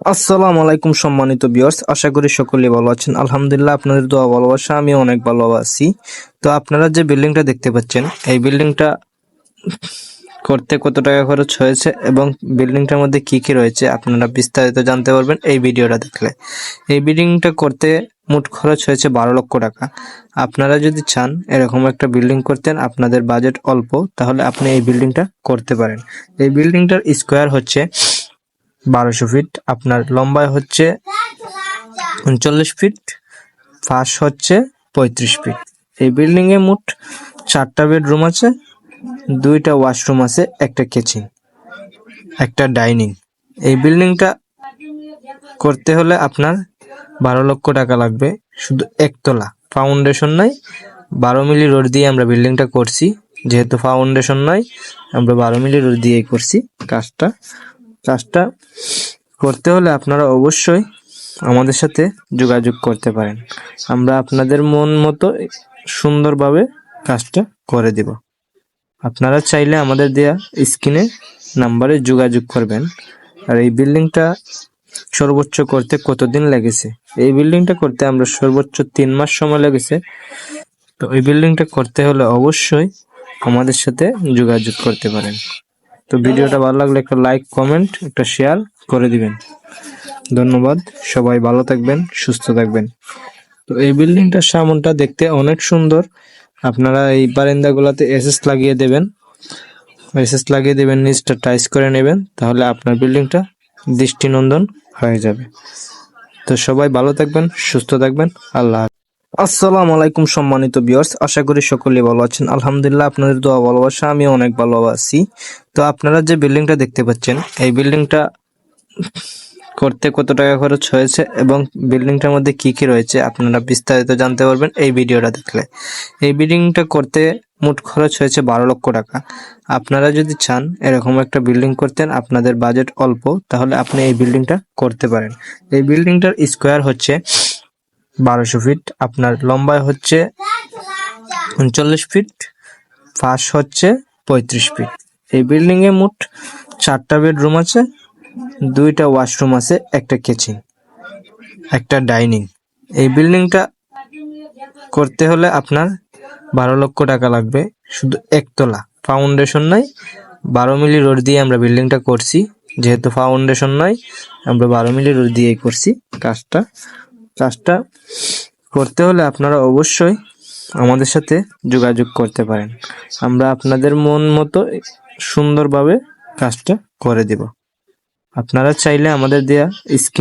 আসসালামু আলাইকুম সম্মানিত বিয়ার্স আশা করি সকলে ভালো আছেন। আলহামদুলিল্লাহ, আপনাদের দোয়া ভালোবাসা আমি অনেক ভালো আছি। তো আপনারা যে বিল্ডিংটা দেখতে পাচ্ছেন, এই বিল্ডিংটা করতে কত টাকা খরচ হয়েছে এবং বিল্ডিংটার মধ্যে কি কি রয়েছে, আপনারা বিস্তারিত জানতে পারবেন এই ভিডিওটা দেখলে। এই বিল্ডিংটা করতে মোট খরচ হয়েছে বারো লক্ষ টাকা। আপনারা যদি চান এরকম একটা বিল্ডিং করতেন, আপনাদের বাজেট অল্প, তাহলে আপনি এই বিল্ডিংটা করতে পারেন। এই বিল্ডিংটার স্কোয়ার হচ্ছে বারোশো ফিট আপনার লম্বায় হচ্ছে উনচল্লিশ ফিট ফাঁস হচ্ছে পঁয়ত্রিশ ফিট এই বিল্ডিং এ মোট চারটা বেডরুম আছে, দুইটা ওয়াশরুম আছে, একটা কিচেন একটা ডাইনিং এই বিল্ডিংটা করতে হলে আপনার বারো লক্ষ টাকা লাগবে, শুধু একতলা। ফাউন্ডেশন নাই, বারো মিলি রোড দিয়ে আমরা বিল্ডিংটা করছি, যেহেতু ফাউন্ডেশন নয় আমরা বারো মিলি রোড দিয়েই করছি কাজটা। কাজটা করতে হলে আপনারা অবশ্যই আমাদের সাথে যোগাযোগ করতে পারেন। আমরা আপনাদের মন মতো সুন্দরভাবে কাজটা করে দেব। আপনারা চাইলে আমাদের দেয়া স্ক্রিনে নাম্বারে যোগাযোগ করবেন। আর এই বিল্ডিংটা সর্বোচ্চ করতে কতদিন লেগেছে? এই বিল্ডিংটা করতে আমরা সর্বোচ্চ তিন মাস সময় লেগেছে। তো এই বিল্ডিংটা করতে হলে অবশ্যই আমাদের সাথে যোগাযোগ করতে পারেন। তো ভিডিওটা ভালো লাগলে একটা লাইক, কমেন্ট, একটা শেয়ার করে দিবেন। ধন্যবাদ। সবাই ভালো থাকবেন, সুস্থ থাকবেন। তো এই বিল্ডিংটার সামনটা দেখতে অনেক সুন্দর। আপনারা এই বারান্দাগুলোতে এসএস লাগিয়ে দেবেন। এসএস লাগিয়ে দেবেন, নিচটা টাইস করে নেবেন, তাহলে আপনার বিল্ডিংটা দৃষ্টিনন্দন হয়ে যাবে। তো সবাই ভালো থাকবেন, সুস্থ থাকবেন। আল্লাহ। আসসালামু আলাইকুম সম্মানিত বিয়ার্স আশা করি সকলে ভালো আছেন। আলহামদুলিল্লাহ, আপনাদের দোয়া ভালোবাসা আমি অনেক ভালো আছি। তো আপনারা যে বিল্ডিংটা দেখতে পাচ্ছেন, এই বিল্ডিংটা করতে কত টাকা খরচ হয়েছে এবং বিল্ডিংটার মধ্যে কি কি রয়েছে, আপনারা বিস্তারিত জানতে পারবেন এই ভিডিওটা দেখলে। এই বিল্ডিংটা করতে মোট খরচ হয়েছে বারো লক্ষ টাকা। আপনারা যদি চান এরকম একটা বিল্ডিং করতেন, আপনাদের বাজেট অল্প, তাহলে আপনি এই বিল্ডিংটা করতে পারেন। এই বিল্ডিংটার স্কোয়ার হচ্ছে বারোশো ফিট আপনার লম্বায় হচ্ছে উনচল্লিশ ফিট ফাঁস হচ্ছে পঁয়ত্রিশ ফিট এই বিল্ডিং এ মোট চারটা বেডরুম আছে, দুইটা ওয়াশরুম আছে, একটা কিচেন একটা ডাইনিং এই বিল্ডিংটা করতে হলে আপনার বারো লক্ষ টাকা লাগবে, শুধু একতলা। ফাউন্ডেশন নাই, বারো মিলি রোড দিয়ে আমরা বিল্ডিংটা করছি, যেহেতু ফাউন্ডেশন নয় আমরা বারো মিলি রোড দিয়েই করছি কাজটা। কাজটা করতে হলে আপনারা অবশ্যই আমাদের সাথে যোগাযোগ করতে পারেন। আমরা আপনাদের মন মতো সুন্দরভাবে কাজটা করে দেব। আপনারা চাইলে আমাদের দেয়া স্ক্রিন